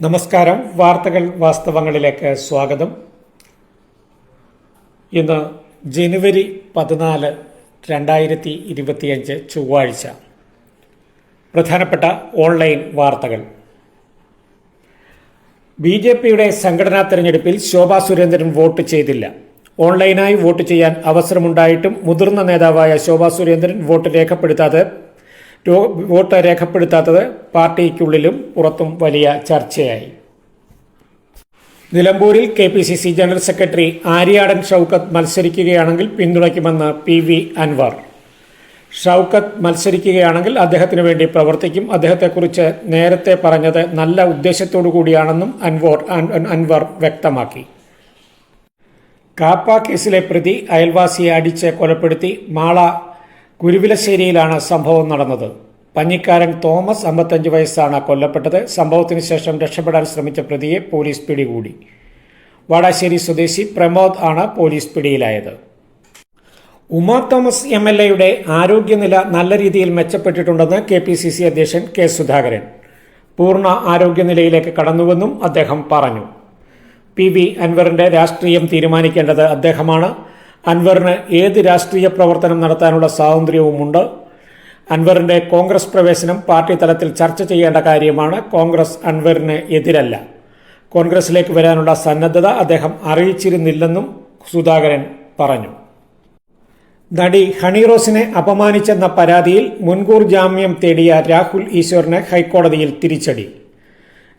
നമസ്കാരം. വാർത്തകൾ വാസ്തവങ്ങളിലേക്ക് സ്വാഗതം. ഇന്ന് ജനുവരി പതിനാല് രണ്ടായിരത്തി ഇരുപത്തിയഞ്ച് ചൊവ്വാഴ്ച. പ്രധാനപ്പെട്ട ഓൺലൈൻ വാർത്തകൾ. ബി ജെ പിയുടെ സംഘടനാ തെരഞ്ഞെടുപ്പിൽ ശോഭാ സുരേന്ദ്രൻ വോട്ട് ചെയ്തില്ല. ഓൺലൈനായി വോട്ട് ചെയ്യാൻ അവസരമുണ്ടായിട്ടും മുതിർന്ന നേതാവായ ശോഭാ സുരേന്ദ്രൻ വോട്ട് രേഖപ്പെടുത്താതെ വോട്ട് രേഖപ്പെടുത്താത്തത് പാർട്ടിക്കുള്ളിലും പുറത്തും വലിയ ചർച്ചയായി. നിലമ്പൂരിൽ K P C C general secretary Aryadan Shoukath മത്സരിക്കുകയാണെങ്കിൽ പിന്തുണയ്ക്കുമെന്ന് പി വി അൻവർ. ഷൗക്കത്ത് മത്സരിക്കുകയാണെങ്കിൽ അദ്ദേഹത്തിന് വേണ്ടി പ്രവർത്തിക്കും. അദ്ദേഹത്തെക്കുറിച്ച് നേരത്തെ പറഞ്ഞത് നല്ല ഉദ്ദേശത്തോടു കൂടിയാണെന്നും അൻവർ അൻവർ വ്യക്തമാക്കി. കാപ്പ കേസിലെ പ്രതി അയൽവാസിയെ അടിച്ച് കൊലപ്പെടുത്തി. മാള കുരുവിലശ്ശേരിയിലാണ് സംഭവം നടന്നത്. പഞ്ഞിക്കാരൻ തോമസ് അമ്പത്തഞ്ച് വയസ്സാണ് കൊല്ലപ്പെട്ടത്. സംഭവത്തിന് ശേഷം രക്ഷപ്പെടാൻ ശ്രമിച്ച പ്രതിയെ പോലീസ് പിടികൂടി. വാടാശ്ശേരി സ്വദേശി പ്രമോദ് ആണ് പോലീസ് പിടിയിലായത്. ഉമാ തോമസ് എം എൽ എയുടെ ആരോഗ്യനില നല്ല രീതിയിൽ മെച്ചപ്പെട്ടിട്ടുണ്ടെന്ന് കെ പി സി സി അധ്യക്ഷൻ കെ സുധാകരൻ. പൂർണ ആരോഗ്യനിലയിലേക്ക് കടന്നുവെന്നും അദ്ദേഹം പറഞ്ഞു. പി വി അൻവറിന്റെ രാഷ്ട്രീയം തീരുമാനിക്കേണ്ടത് അദ്ദേഹമാണ്. അൻവറിന് ഏത് രാഷ്ട്രീയ പ്രവർത്തനം നടത്താനുള്ള സ്വാതന്ത്ര്യവുമുണ്ട്? അൻവറിന്റെ കോൺഗ്രസ് പ്രവേശനം പാർട്ടി തലത്തിൽ ചർച്ച ചെയ്യേണ്ട കാര്യമാണ് കോൺഗ്രസ് അൻവറിന് എതിരല്ല. കോൺഗ്രസിലേക്ക് വരാനുള്ള സന്നദ്ധത അദ്ദേഹം അറിയിച്ചിരുന്നില്ലെന്നും സുധാകരൻ പറഞ്ഞു. നടി ഹണിറോസിനെ അപമാനിച്ചെന്ന പരാതിയിൽ മുൻകൂർ ജാമ്യം തേടിയ രാഹുൽ ഈശ്വറിന് ഹൈക്കോടതിയിൽ തിരിച്ചടി.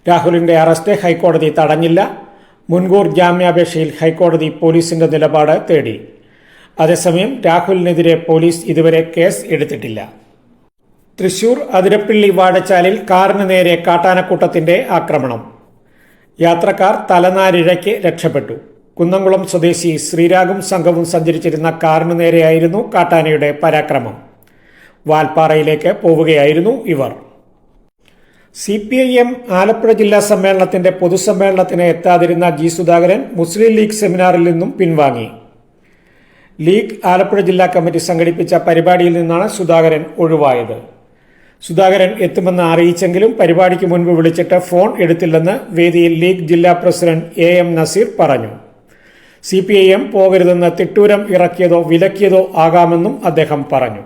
രാഹുലിന്റെ അറസ്റ്റ് ഹൈക്കോടതി തടഞ്ഞില്ല. മുൻകൂർ ജാമ്യാപേക്ഷയിൽ ഹൈക്കോടതി പോലീസിന്റെ നിലപാട് തേടി. അതേസമയം രാഹുലിനെതിരെ പോലീസ് ഇതുവരെ കേസ് എടുത്തിട്ടില്ല. തൃശൂർ അതിരപ്പിള്ളി വാഴച്ചാലിൽ കാറിന് നേരെ കാട്ടാനക്കൂട്ടത്തിന്റെ ആക്രമണം. യാത്രക്കാർ തലനാരിഴയ്ക്ക് രക്ഷപ്പെട്ടു. കുന്നംകുളം സ്വദേശി ശ്രീരാഗും സംഘവും സഞ്ചരിച്ചിരുന്ന കാറിന് നേരെയായിരുന്നു കാട്ടാനയുടെ പരാക്രമം. വാൽപ്പാറയിലേക്ക് പോവുകയായിരുന്നു ഇവർ. C P I M Alappuzha ജില്ലാ സമ്മേളനത്തിന്റെ പൊതുസമ്മേളനത്തിന് എത്താതിരുന്ന ജി സുധാകരൻ മുസ്ലിം ലീഗ് സെമിനാറിൽ നിന്നും പിൻവാങ്ങി. ലീഗ് ആലപ്പുഴ ജില്ലാ കമ്മിറ്റി സംഘടിപ്പിച്ച പരിപാടിയിൽ നിന്നാണ് സുധാകരൻ ഒഴിവായത്. സുധാകരൻ എത്തുമെന്ന് അറിയിച്ചെങ്കിലും പരിപാടിക്ക് മുൻപ് വിളിച്ചിട്ട് ഫോൺ എടുത്തില്ലെന്ന് വേദിയിൽ ലീഗ് ജില്ലാ പ്രസിഡന്റ് എ എം നസീർ പറഞ്ഞു. സി പി ഐ എം പോകരുതെന്ന് തിട്ടൂരം ഇറക്കിയതോ വിലക്കിയതോ ആകാമെന്നും അദ്ദേഹം പറഞ്ഞു.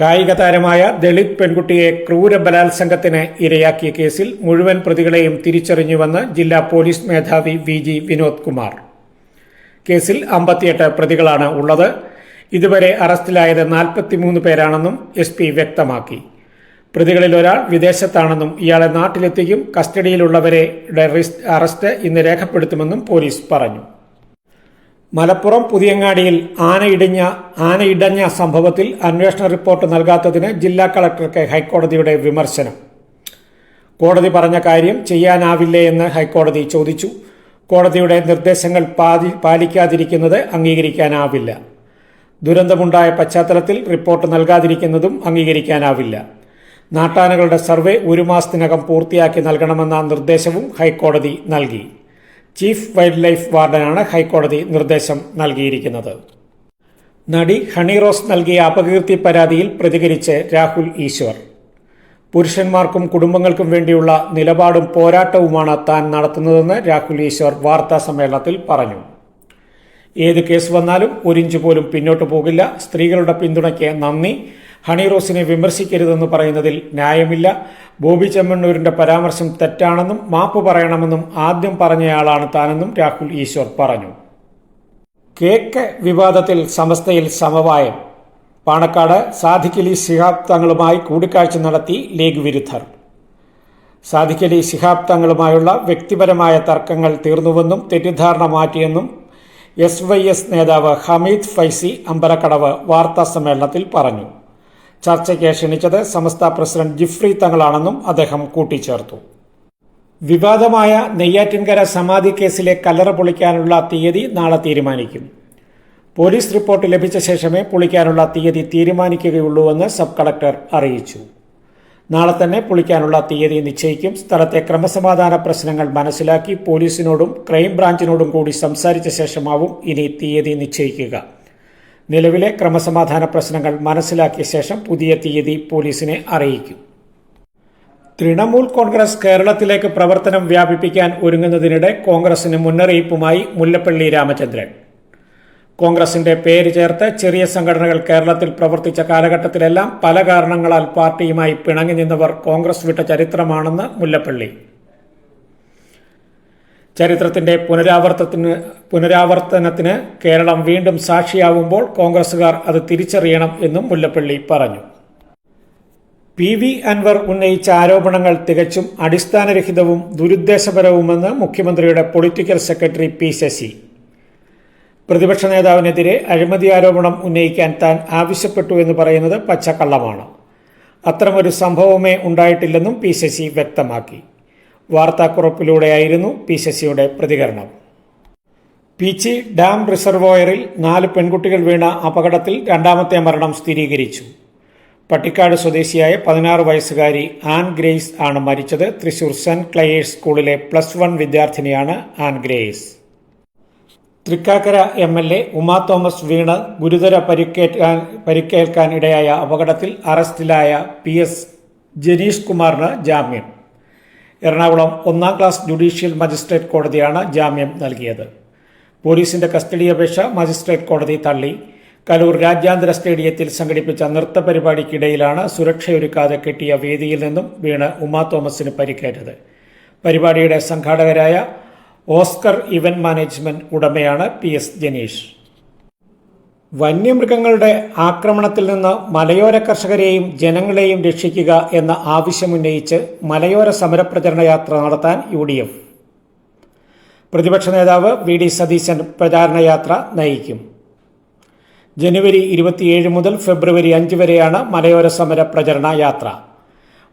കായിക താരമായ ദളിത് പെൺകുട്ടിയെ ക്രൂര ബലാത്സംഗത്തിന് ഇരയാക്കിയ കേസിൽ മുഴുവൻ പ്രതികളെയും തിരിച്ചറിഞ്ഞുവെന്ന് ജില്ലാ പോലീസ് മേധാവി വി ജി വിനോദ് കുമാർ. കേസിൽ അമ്പത്തിയെട്ട് പ്രതികളാണ് ഉള്ളത്. ഇതുവരെ അറസ്റ്റിലായത് നാൽപ്പത്തിമൂന്ന് പേരാണെന്നും എസ് പി വ്യക്തമാക്കി. പ്രതികളിൽ ഒരാൾ വിദേശത്താണെന്നും ഇയാളെ നാട്ടിലെത്തിക്കും കസ്റ്റഡിയിലുള്ളവരെ അറസ്റ്റ് ഇന്ന് രേഖപ്പെടുത്തുമെന്നും പോലീസ് പറഞ്ഞു. മലപ്പുറം പുതിയങ്ങാടിയിൽ ആനയിടിഞ്ഞ ആനയിടഞ്ഞ സംഭവത്തിൽ അന്വേഷണ റിപ്പോർട്ട് നൽകാത്തതിന് ജില്ലാ കളക്ടർക്ക് ഹൈക്കോടതിയുടെ വിമർശനം. കോടതി പറഞ്ഞ കാര്യം ചെയ്യാനാവില്ലേ എന്ന് ഹൈക്കോടതി ചോദിച്ചു. കോടതിയുടെ നിർദ്ദേശങ്ങൾ പാലിക്കാതിരിക്കുന്നത് അംഗീകരിക്കാനാവില്ല. ദുരന്തമുണ്ടായ പശ്ചാത്തലത്തിൽ റിപ്പോർട്ട് നൽകാതിരിക്കുന്നതും അംഗീകരിക്കാനാവില്ല. നാട്ടാനകളുടെ സർവേ ഒരു മാസത്തിനകം പൂർത്തിയാക്കി നൽകണമെന്ന നിർദ്ദേശവും ഹൈക്കോടതി നൽകി. ചീഫ് വൈൽഡ് ലൈഫ് വാർഡനാണ് ഹൈക്കോടതി നിർദ്ദേശം നൽകിയിരിക്കുന്നത്. നടി ഹണി റോസ് നൽകിയ അപകീർത്തി പരാതിയിൽ പ്രതികരിച്ച് രാഹുൽ ഈശ്വർ. പുരുഷന്മാർക്കും കുടുംബങ്ങൾക്കും വേണ്ടിയുള്ള നിലപാടും പോരാട്ടവുമാണ് താൻ നടത്തുന്നതെന്ന് രാഹുൽ ഈശ്വർ വാർത്താ സമ്മേളനത്തിൽ പറഞ്ഞു. ഏത് കേസ് വന്നാലും ഒരിഞ്ച് പോലും പിന്നോട്ട് പോകില്ല. സ്ത്രീകളുടെ പിന്തുണയ്ക്ക് നന്ദി. ഹണിറോസിനെ വിമർശിക്കരുതെന്ന് പറയുന്നതിൽ ന്യായമില്ല. ബോബി ചെമ്മണ്ണൂരിന്റെ പരാമർശം തെറ്റാണെന്നും മാപ്പ് പറയണമെന്നും ആദ്യം പറഞ്ഞയാളാണ് താനെന്നും രാഹുൽ ഈശ്വർ പറഞ്ഞു. കേക്ക് വിവാദത്തിൽ സമസ്തയിൽ സമവായം. പാണക്കാട് സാധിക്കലി ശിഹാബ് തങ്ങളുമായി കൂടിക്കാഴ്ച നടത്തി ലീഗ് വിരുദ്ധർ. സാധിക്കലി ശിഹാബ് തങ്ങളുമായുള്ള വ്യക്തിപരമായ തർക്കങ്ങൾ തീർന്നുവെന്നും തെറ്റിദ്ധാരണ മാറ്റിയെന്നും എസ് വൈ എസ് നേതാവ് ഹമീദ് ഫൈസി അമ്പലക്കടവ് വാർത്താ സമ്മേളനത്തിൽ പറഞ്ഞു. ചർച്ചയ്ക്ക് ക്ഷണിച്ചത് സമസ്ത പ്രസിഡന്റ് ജിഫ്രി തങ്ങളാണെന്നും അദ്ദേഹം കൂട്ടിച്ചേർത്തു. വിവാദമായ നെയ്യാറ്റിൻകര സമാധി കേസിലെ കല്ലറ പൊളിക്കാനുള്ള തീയതി നാളെ തീരുമാനിക്കും. പോലീസ് റിപ്പോർട്ട് ലഭിച്ച ശേഷമേ പൊളിക്കാനുള്ള തീയതി തീരുമാനിക്കുകയുള്ളൂവെന്ന് സബ് കളക്ടർ അറിയിച്ചു. നാളെ തന്നെ പൊളിക്കാനുള്ള തീയതി നിശ്ചയിക്കും. സ്ഥലത്തെ ക്രമസമാധാന പ്രശ്നങ്ങൾ മനസ്സിലാക്കി പോലീസിനോടും ക്രൈംബ്രാഞ്ചിനോടും കൂടി സംസാരിച്ച ശേഷമാവും ഇനി തീയതി നിശ്ചയിക്കുക. നിലവിലെ ക്രമസമാധാന പ്രശ്നങ്ങൾ മനസ്സിലാക്കിയ ശേഷം പുതിയ തീയതി പോലീസിനെ അറിയിക്കും. തൃണമൂൽ കോൺഗ്രസ് കേരളത്തിലേക്ക് പ്രവർത്തനം വ്യാപിപ്പിക്കാൻ ഒരുങ്ങുന്നതിനിടെ കോൺഗ്രസിന് മുന്നറിയിപ്പുമായി മുല്ലപ്പള്ളി രാമചന്ദ്രൻ. കോൺഗ്രസിന്റെ പേര് ചേർത്ത് ചെറിയ സംഘടനകൾ കേരളത്തിൽ പ്രവർത്തിച്ച കാലഘട്ടത്തിലെല്ലാം പല കാരണങ്ങളാൽ പാർട്ടിയുമായി പിണങ്ങി നിന്നവർ കോൺഗ്രസ് വിട്ട ചരിത്രമാണെന്ന് മുല്ലപ്പള്ളി. ചരിത്രത്തിന്റെ പുനരാവർത്തത്തിന് പുനരാവർത്തനത്തിന് കേരളം വീണ്ടും സാക്ഷിയാവുമ്പോൾ കോൺഗ്രസുകാർ അത് തിരിച്ചറിയണം എന്നും മുല്ലപ്പള്ളി പറഞ്ഞു. പി വി അൻവർ ഉന്നയിച്ച ആരോപണങ്ങൾ തികച്ചും അടിസ്ഥാനരഹിതവും ദുരുദ്ദേശപരവുമെന്ന് മുഖ്യമന്ത്രിയുടെ പൊളിറ്റിക്കൽ സെക്രട്ടറി പി ശശി. പ്രതിപക്ഷ നേതാവിനെതിരെ അഴിമതി ആരോപണം ഉന്നയിക്കാൻ താൻ ആവശ്യപ്പെട്ടു എന്ന് പറയുന്നത് പച്ചക്കള്ളമാണ്. അത്തരമൊരു സംഭവമേ ഉണ്ടായിട്ടില്ലെന്നും പി ശശി വ്യക്തമാക്കി. വാർത്താക്കുറപ്പിലൂടെയായിരുന്നു പി ശശിയുടെ പ്രതികരണം. പീച്ചി ഡാം റിസർവോയറിൽ നാല് പെൺകുട്ടികൾ വീണ അപകടത്തിൽ രണ്ടാമത്തെ മരണം സ്ഥിരീകരിച്ചു. പട്ടിക്കാട് സ്വദേശിയായ പതിനാറ് വയസ്സുകാരി ആൻ ഗ്രേസ് ആണ് മരിച്ചത്. തൃശൂർ സെന്റ് ക്ലയേഴ്സ് സ്കൂളിലെ പ്ലസ് വൺ വിദ്യാർത്ഥിനിയാണ് Ann Grace Thrikkakara M L A Uma Thomas വീണ് ഗുരുതര പരിക്കേറ്റാൻ പരിക്കേൽക്കാൻ ഇടയായ അപകടത്തിൽ അറസ്റ്റിലായ പി എസ് ജനീഷ് കുമാറിന് ജാമ്യം. എറണാകുളം ഒന്നാം ക്ലാസ് ജുഡീഷ്യൽ മജിസ്ട്രേറ്റ് കോടതിയാണ് ജാമ്യം നൽകിയത്. പോലീസിന്റെ കസ്റ്റഡി അപേക്ഷ മജിസ്ട്രേറ്റ് കോടതി തള്ളി. കലൂർ രാജ്യാന്തര സ്റ്റേഡിയത്തിൽ സംഘടിപ്പിച്ച നൃത്ത പരിപാടിക്കിടയിലാണ് സുരക്ഷയൊരുക്കാതെ കെട്ടിയ വേദിയിൽ നിന്നും വീണ് ഉമാ തോമസിന് പരിക്കേറ്റത്. പരിപാടിയുടെ സംഘാടകരായ ഓസ്കർ ഇവന്റ് മാനേജ്മെന്റ് ഉടമയാണ് പി എസ് ജനീഷ്. വന്യമൃഗങ്ങളുടെ ആക്രമണത്തിൽ നിന്ന് മലയോര കർഷകരെയും ജനങ്ങളെയും രക്ഷിക്കുക എന്ന ആവശ്യമുന്നയിച്ച് മലയോര സമരപ്രചരണ യാത്ര നടത്താൻ യു ഡി എഫ് പ്രതിപക്ഷ നേതാവ് വി ഡി സതീശൻ പ്രചാരണ യാത്ര നയിക്കും. ജനുവരി ഇരുപത്തിയേഴ് മുതൽ ഫെബ്രുവരി അഞ്ച് വരെയാണ് മലയോര സമര പ്രചരണ യാത്ര.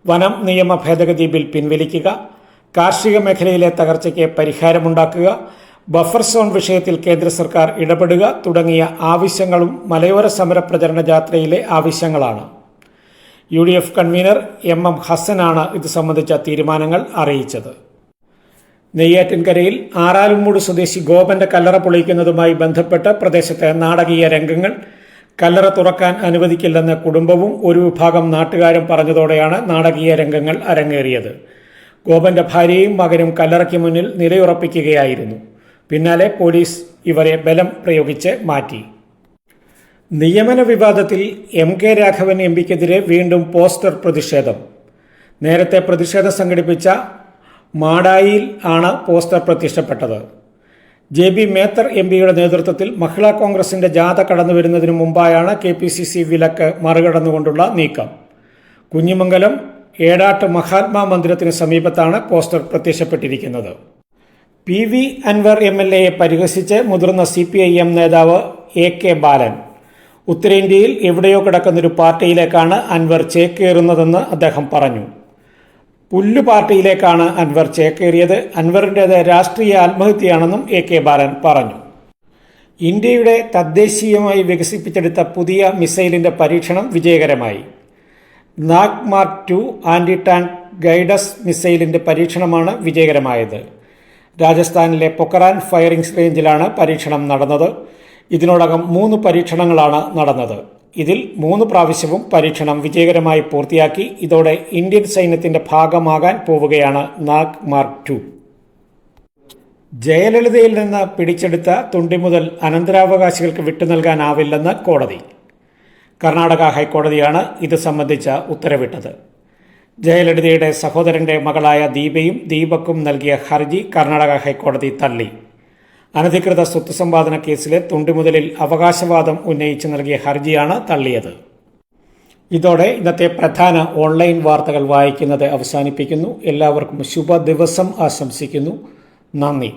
വനം നിയമ ഭേദഗതി ബിൽ പിൻവലിക്കുക കാർഷിക മേഖലയിലെ തകർച്ചയ്ക്ക് പരിഹാരമുണ്ടാക്കുക ബഫർ സോൺ വിഷയത്തിൽ കേന്ദ്ര സർക്കാർ ഇടപെടുക തുടങ്ങിയ ആവശ്യങ്ങളും മലയോര സമര പ്രചരണ ജാത്രയിലെ ആവശ്യങ്ങളാണ്. U D F convener M M ഹസനാണ് ഇത് സംബന്ധിച്ച തീരുമാനങ്ങൾ അറിയിച്ചത്. നെയ്യാറ്റിൻകരയിൽ ആറാലുംമൂട് സ്വദേശി ഗോപന്റെ കല്ലറ പൊളിക്കുന്നതുമായി ബന്ധപ്പെട്ട് പ്രദേശത്തെ നാടകീയ രംഗങ്ങൾ കല്ലറ തുറക്കാൻ അനുവദിക്കില്ലെന്ന് കുടുംബവും ഒരു വിഭാഗം നാട്ടുകാരും പറഞ്ഞതോടെയാണ് നാടകീയ രംഗങ്ങൾ അരങ്ങേറിയത്. ഗോപന്റെ ഭാര്യയും മകനും കല്ലറയ്ക്ക് മുന്നിൽ നിലയുറപ്പിക്കുകയായിരുന്നു. പിന്നാലെ പോലീസ് ഇവരെ ബലം പ്രയോഗിച്ച് മാറ്റി. നിയമന വിവാദത്തിൽ എം കെ രാഘവൻ എം പിക്കെതിരെ വീണ്ടും പോസ്റ്റർ പ്രതിഷേധം. നേരത്തെ പ്രതിഷേധം സംഘടിപ്പിച്ച മാടായിൽ ആണ് പോസ്റ്റർ പ്രത്യക്ഷപ്പെട്ടത്. ജെ ബി മേത്തർ എം പിയുടെ നേതൃത്വത്തിൽ മഹിളാ കോൺഗ്രസിന്റെ ജാഥ കടന്നു വരുന്നതിനു മുമ്പായാണ് കെ പി സി സി വിലക്ക് മറികടന്നുകൊണ്ടുള്ള നീക്കം. കുഞ്ഞിമംഗലം ഏടാട്ട് മഹാത്മാ മന്ദിരത്തിന് സമീപത്താണ് poster പ്രത്യക്ഷപ്പെട്ടിരിക്കുന്നത്. P V Anvar M L എയെ പരിഹസിച്ച് മുതിർന്ന സി പി ഐ എം നേതാവ് എ കെ ബാലൻ. ഉത്തരേന്ത്യയിൽ എവിടെയോ കിടക്കുന്നൊരു പാർട്ടിയിലേക്കാണ് അൻവർ ചേക്കേറുന്നതെന്ന് അദ്ദേഹം പറഞ്ഞു. പുല്ലു പാർട്ടിയിലേക്കാണ് അൻവർ ചേക്കേറിയത്. അൻവറിന്റേത് രാഷ്ട്രീയ ആത്മഹത്യയാണെന്നും എ കെ ബാലൻ പറഞ്ഞു. ഇന്ത്യയുടെ തദ്ദേശീയമായി വികസിപ്പിച്ചെടുത്ത പുതിയ മിസൈലിന്റെ പരീക്ഷണം വിജയകരമായി. Nag mark two anti tank guided മിസൈലിന്റെ പരീക്ഷണമാണ് വിജയകരമായത്. രാജസ്ഥാനിലെ പൊക്കറാൻ ഫയറിംഗ് റേഞ്ചിലാണ് പരീക്ഷണം നടന്നത്. ഇതിനോടകം മൂന്ന് പരീക്ഷണങ്ങളാണ് നടന്നത്. ഇതിൽ മൂന്ന് പ്രാവശ്യവും പരീക്ഷണം വിജയകരമായി പൂർത്തിയാക്കി ഇതോടെ ഇന്ത്യൻ സൈന്യത്തിന്റെ ഭാഗമാകാൻ പോവുകയാണ് നാഗ് മാർക്ക് ടു. ജയലളിതയിൽ നിന്ന് പിടിച്ചെടുത്ത തുണ്ടി മുതൽ അനന്തരാവകാശികൾക്ക് വിട്ടു നൽകാനാവില്ലെന്ന് കോടതി. കർണാടക ഹൈക്കോടതിയാണ് ഇത് സംബന്ധിച്ച ഉത്തരവിട്ടത്. ജയലളിതയുടെ സഹോദരന്റെ മകളായ ദീപയും ദീപക്കും നൽകിയ ഹർജി കർണാടക ഹൈക്കോടതി തള്ളി. അനധികൃത സ്വത്ത് സമ്പാദന കേസിലെ തുണ്ടിമുതലിൽ അവകാശവാദം ഉന്നയിച്ച് നൽകിയ ഹർജിയാണ് തള്ളിയത്. ഇതോടെ ഇന്നത്തെ പ്രധാന ഓൺലൈൻ വാർത്തകൾ വായിക്കുന്നത് അവസാനിപ്പിക്കുന്നു. എല്ലാവർക്കും ശുഭദിവസം ആശംസിക്കുന്നു. നന്ദി.